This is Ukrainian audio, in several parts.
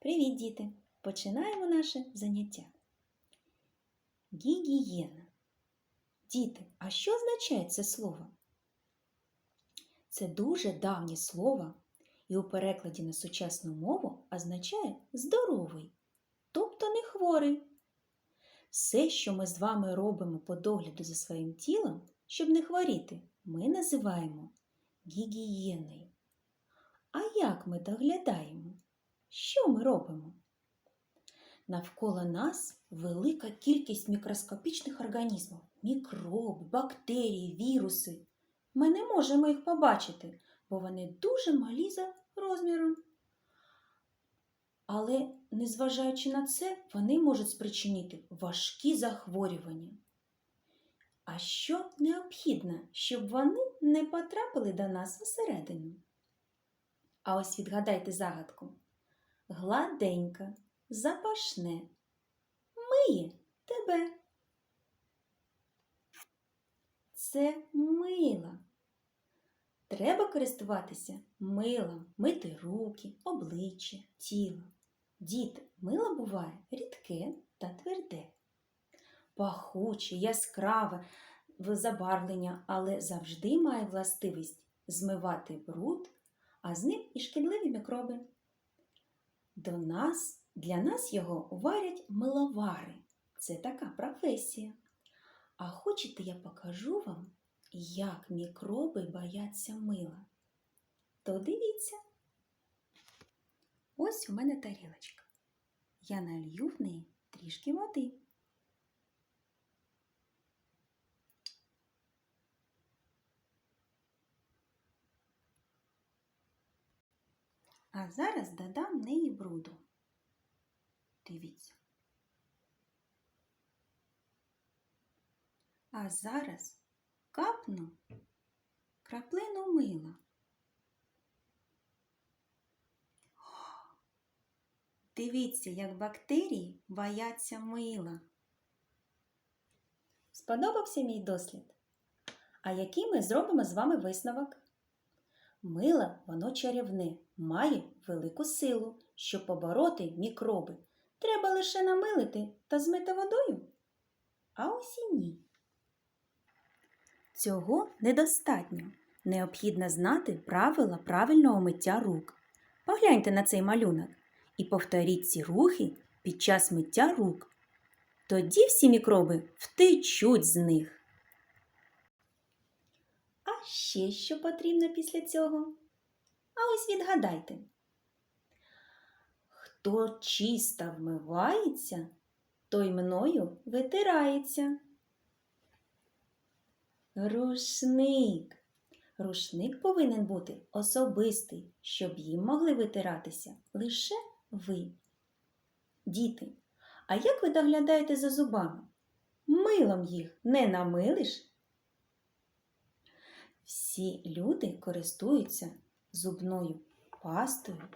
Привіт, діти! Починаємо наше заняття. Гігієна. Діти, а що означає це слово? Це дуже давнє слово і у перекладі на сучасну мову означає здоровий, тобто не хворий. Все, що ми з вами робимо по догляду за своїм тілом, щоб не хворіти, ми називаємо гігієною. А як ми доглядаємо? Що ми робимо? Навколо нас велика кількість мікроскопічних організмів, мікроби, бактерії, віруси. Ми не можемо їх побачити, бо вони дуже малі за розміром. Але, незважаючи на це, вони можуть спричинити важкі захворювання. А що необхідно, щоб вони не потрапили до нас всередину? А ось відгадайте загадку. Гладенька, запашне, миє тебе. Це мило. Треба користуватися милом, мити руки, обличчя, тіло. Діти, мило буває рідке та тверде, пахуче, яскраве в забарвлення, але завжди має властивість змивати бруд, а з ним і шкідливі мікроби. До нас, для нас його варять миловари. Це така професія. А хочете, я покажу вам, як мікроби бояться мила? То дивіться. Ось у мене тарілочка. Я налью в неї трішки води. А зараз додам неї бруду. Дивіться. А зараз капну краплину мила. Дивіться, як бактерії бояться мила. Сподобався мій дослід? А який ми зробимо з вами висновок? Мило, воно чарівне, має велику силу, щоб побороти мікроби. Треба лише намилити та змити водою. А ось і ні. Цього недостатньо. Необхідно знати правила правильного миття рук. Погляньте на цей малюнок і повторіть ці рухи під час миття рук. Тоді всі мікроби втечуть з них. Ще що потрібно після цього? А ось відгадайте. Хто чисто вмивається, той мною витирається. Рушник. Рушник повинен бути особистий, щоб їм могли витиратися лише ви. Діти, а як ви доглядаєте за зубами? Милом їх не намилиш? Всі люди користуються зубною пастою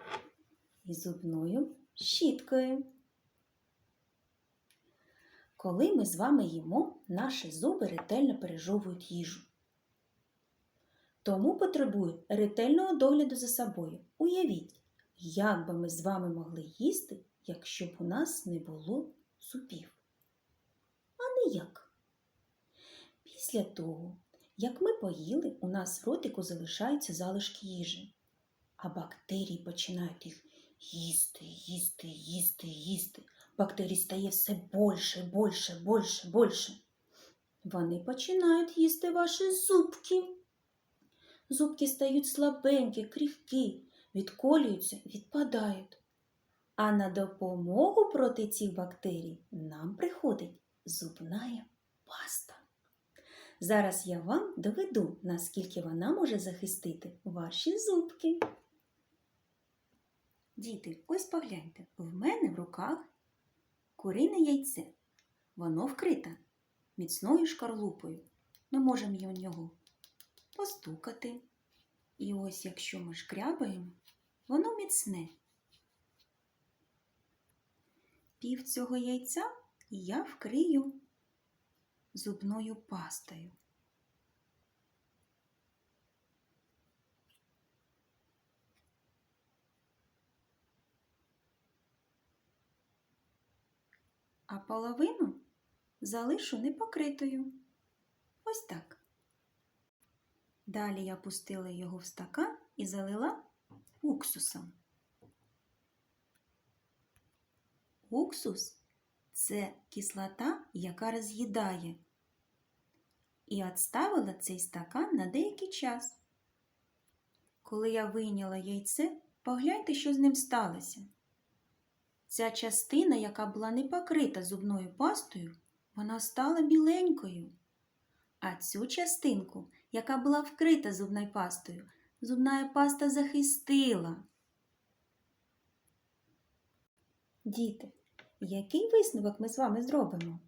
і зубною щіткою. Коли ми з вами їмо, наші зуби ретельно пережовують їжу. Тому потребують ретельного догляду за собою. Уявіть, як би ми з вами могли їсти, якщо б у нас не було зубів. А не як. Після того, як ми поїли, у нас в ротику залишаються залишки їжі, а бактерії починають їх їсти, їсти, їсти, їсти. Бактерій стає все більше, більше, більше, більше. Вони починають їсти ваші зубки. Зубки стають слабенькі, крихкі, відколюються, відпадають. А на допомогу проти цих бактерій нам приходить зубна паста. Зараз я вам доведу, наскільки вона може захистити ваші зубки. Діти, ось погляньте, в мене в руках курине яйце. Воно вкрите міцною шкарлупою. Ми можемо нього постукати. І ось, якщо ми шкрябаємо, воно міцне. Пів цього яйця я вкрию зубною пастою. А половину залишу непокритою. Ось так. Далі я пустила його в стакан і залила уксусом. Уксус це кислота, яка роз'їдає. І відставила цей стакан на деякий час. Коли я вийняла яйце, погляньте, що з ним сталося. Ця частина, яка була не покрита зубною пастою, вона стала біленькою. А цю частинку, яка була вкрита зубною пастою, зубна паста захистила. Діти, який висновок ми з вами зробимо?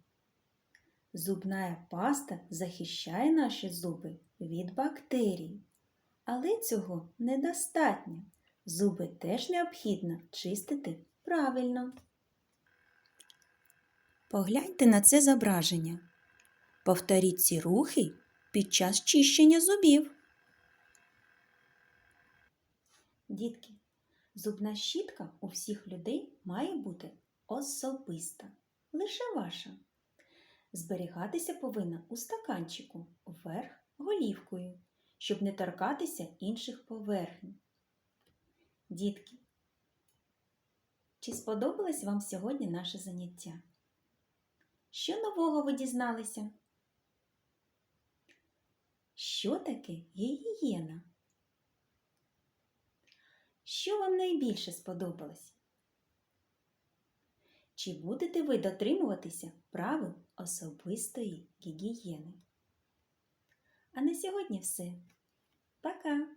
Зубна паста захищає наші зуби від бактерій. Але цього недостатньо. Зуби теж необхідно чистити правильно. Погляньте на це зображення. Повторіть ці рухи під час чищення зубів. Дітки, зубна щітка у всіх людей має бути особиста, лише ваша. Зберігатися повинна у стаканчику вверх голівкою, щоб не торкатися інших поверхень. Дітки, чи сподобалось вам сьогодні наше заняття? Що нового ви дізналися? Що таке гігієна? Що вам найбільше сподобалось? Чи будете ви дотримуватися правил особистої гігієни? А на сьогодні все. Пока!